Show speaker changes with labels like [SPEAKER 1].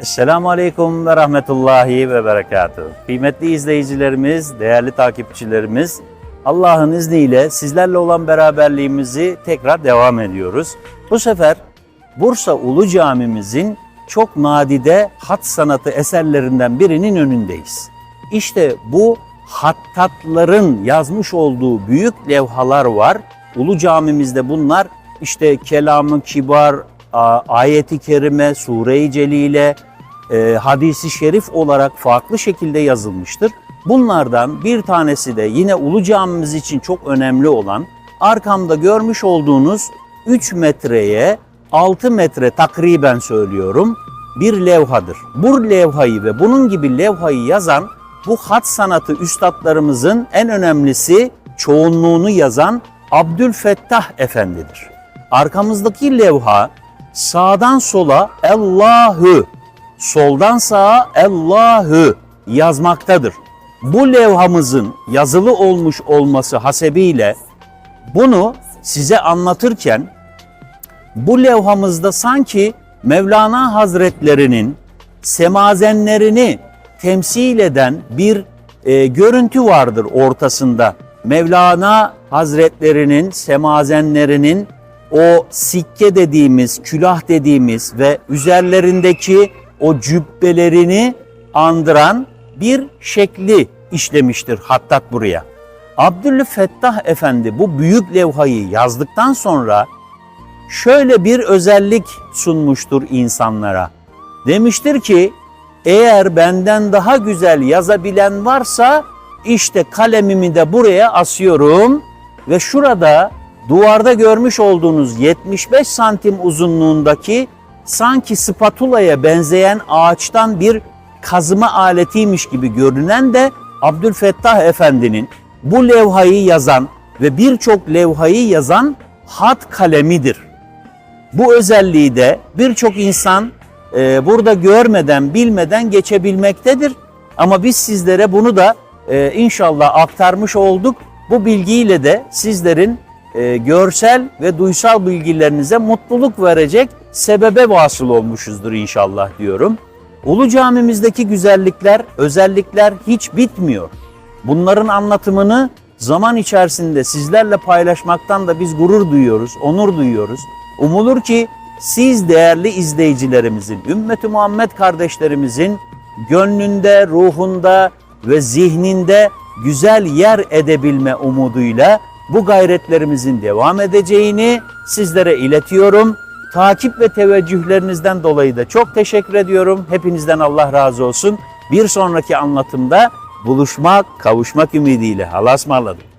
[SPEAKER 1] Esselamu Aleyküm ve Rahmetullahi ve Berekatuhu. Kıymetli izleyicilerimiz, değerli takipçilerimiz, Allah'ın izniyle sizlerle olan beraberliğimizi tekrar devam ediyoruz. Bu sefer Bursa Ulu Camimizin çok nadide hat sanatı eserlerinden birinin önündeyiz. İşte bu hattatların yazmış olduğu büyük levhalar var. Ulu Camimizde bunlar işte kelamı kibar, ayeti kerime, sure-i celile, e, hadisi şerif olarak farklı şekilde yazılmıştır. Bunlardan bir tanesi de yine Ulu Camimiz için çok önemli olan arkamda görmüş olduğunuz 3 metreye 6 metre takriben söylüyorum bir levhadır. Bu levhayı ve bunun gibi levhayı yazan bu hat sanatı üstadlarımızın en önemlisi çoğunluğunu yazan Abdülfettah Efendidir. Arkamızdaki levha sağdan sola Allahu, soldan sağa Allahu yazmaktadır. Bu levhamızın yazılı olmuş olması hasebiyle bunu size anlatırken bu levhamızda sanki Mevlana Hazretlerinin semazenlerini temsil eden bir e, görüntü vardır ortasında. Mevlana Hazretlerinin semazenlerinin o sikke dediğimiz, külah dediğimiz ve üzerlerindeki o cübbelerini andıran bir şekli işlemiştir Hattat buraya. Abdülfettah Efendi bu büyük levhayı yazdıktan sonra şöyle bir özellik sunmuştur insanlara. Demiştir ki eğer benden daha güzel yazabilen varsa işte kalemimi de buraya asıyorum ve şurada duvarda görmüş olduğunuz 75 santim uzunluğundaki sanki spatulaya benzeyen ağaçtan bir kazıma aletiymiş gibi görünen de Abdülfettah Efendi'nin bu levhayı yazan ve birçok levhayı yazan hat kalemidir. Bu özelliği de birçok insan e, burada görmeden, bilmeden geçebilmektedir. Ama biz sizlere bunu da e, inşallah aktarmış olduk. Bu bilgiyle de sizlerin e, görsel ve duysal bilgilerinize mutluluk verecek sebebe vasıl olmuşuzdur inşallah diyorum. Ulu camimizdeki güzellikler, özellikler hiç bitmiyor. Bunların anlatımını zaman içerisinde sizlerle paylaşmaktan da biz gurur duyuyoruz, onur duyuyoruz. Umulur ki siz değerli izleyicilerimizin, ümmeti Muhammed kardeşlerimizin gönlünde, ruhunda ve zihninde güzel yer edebilme umuduyla bu gayretlerimizin devam edeceğini sizlere iletiyorum. Takip ve teveccühlerinizden dolayı da çok teşekkür ediyorum. Hepinizden Allah razı olsun. Bir sonraki anlatımda buluşmak, kavuşmak ümidiyle. Allah'a ısmarladık.